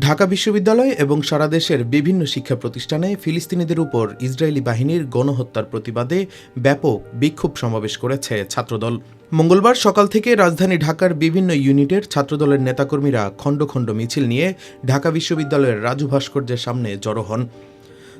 ঢাকা বিশ্ববিদ্যালয় এবং সারা দেশের বিভিন্ন শিক্ষা প্রতিষ্ঠানে ফিলিস্তিনিদের উপর ইসরায়েলি বাহিনীর গণহত্যার প্রতিবাদে ব্যাপক বিক্ষোভ সমাবেশ করেছে ছাত্রদল। মঙ্গলবার সকাল থেকে রাজধানী ঢাকার বিভিন্ন ইউনিটের ছাত্রদলের নেতাকর্মীরা খণ্ড খণ্ড মিছিল নিয়ে ঢাকা বিশ্ববিদ্যালয়ের রাজু ভাস্কর্যের সামনে জড়ো হন।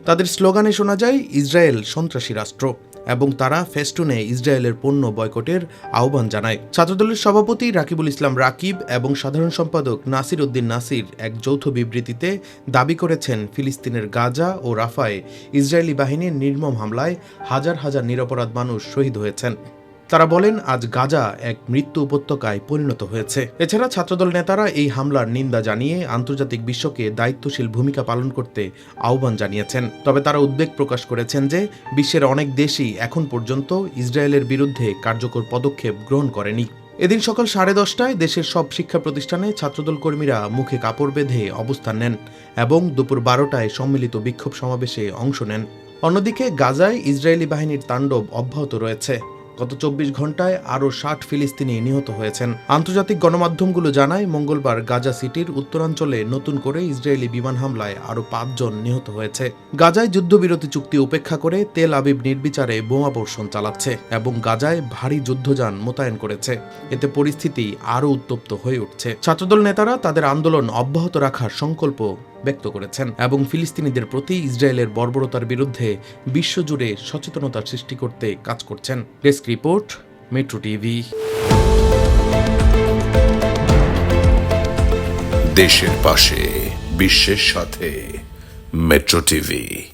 তাদের স্লোগানে শোনা যায়, ইসরায়েল সন্ত্রাসী রাষ্ট্র। এবং তারা ফেস্টুনে ইসরায়েলের পণ্য বয়কটের আহ্বান জানায়। ছাত্রদলের সভাপতি রাকিবুল ইসলাম রাকিব এবং সাধারণ সম্পাদক নাসির উদ্দিন নাসির এক যৌথ বিবৃতিতে দাবি করেছেন, ফিলিস্তিনের গাজা ও রাফায় ইসরায়েলি বাহিনীর নির্মম হামলায় হাজার হাজার নিরপরাধ মানুষ শহীদ হয়েছেন। তারা বলেন, আজ গাজা এক মৃত্যু উপত্যকায় পরিণত হয়েছে। এছাড়া ছাত্রদল নেতারা এই হামলার নিন্দা জানিয়ে আন্তর্জাতিক বিশ্বকে দায়িত্বশীল ভূমিকা পালন করতে আহ্বান জানিয়েছেন। তবে তারা উদ্বেগ প্রকাশ করেছেন যে, বিশ্বের অনেক দেশই এখন পর্যন্ত ইসরায়েলের বিরুদ্ধে কার্যকর পদক্ষেপ গ্রহণ করেনি। এদিন সকাল সাড়ে দশটায় দেশের সব শিক্ষা প্রতিষ্ঠানে ছাত্রদল কর্মীরা মুখে কাপড় বেঁধে অবস্থান নেন এবং দুপুর বারোটায় সম্মিলিত বিক্ষোভ সমাবেশে অংশ নেন। অন্যদিকে গাজায় ইসরায়েলি বাহিনীর তাণ্ডব অব্যাহত রয়েছে। গত চব্বিশ ঘন্টায় আরও ষাট ফিলিস্তিনি নিহত হয়েছেন। আন্তর্জাতিক গণমাধ্যমগুলো জানায়, মঙ্গলবার গাজা সিটির উত্তরাঞ্চলে নতুন করে ইসরায়েলি বিমান হামলায় আরও পাঁচজন নিহত হয়েছে। গাজায় যুদ্ধবিরতি চুক্তি উপেক্ষা করে তেল আবিব নির্বিচারে বোমা বোমাবর্ষণ চালাচ্ছে এবং গাজায় ভারী যুদ্ধযান মোতায়েন করেছে। এতে পরিস্থিতি আরও উত্তপ্ত হয়ে উঠছে। ছাত্রদল নেতারা তাদের আন্দোলন অব্যাহত রাখার সংকল্প ব্যক্ত করেছেন এবং ফিলিস্তিনিদের প্রতি ইসরায়েলের বর্বরতার বিরুদ্ধে বিশ্বজুড়ে সচেতনতা সৃষ্টি করতে কাজ করছেন। Desk report, metro TV. দেশের পাশে, বিশ্বের সাথে, মেট্রো টিভি।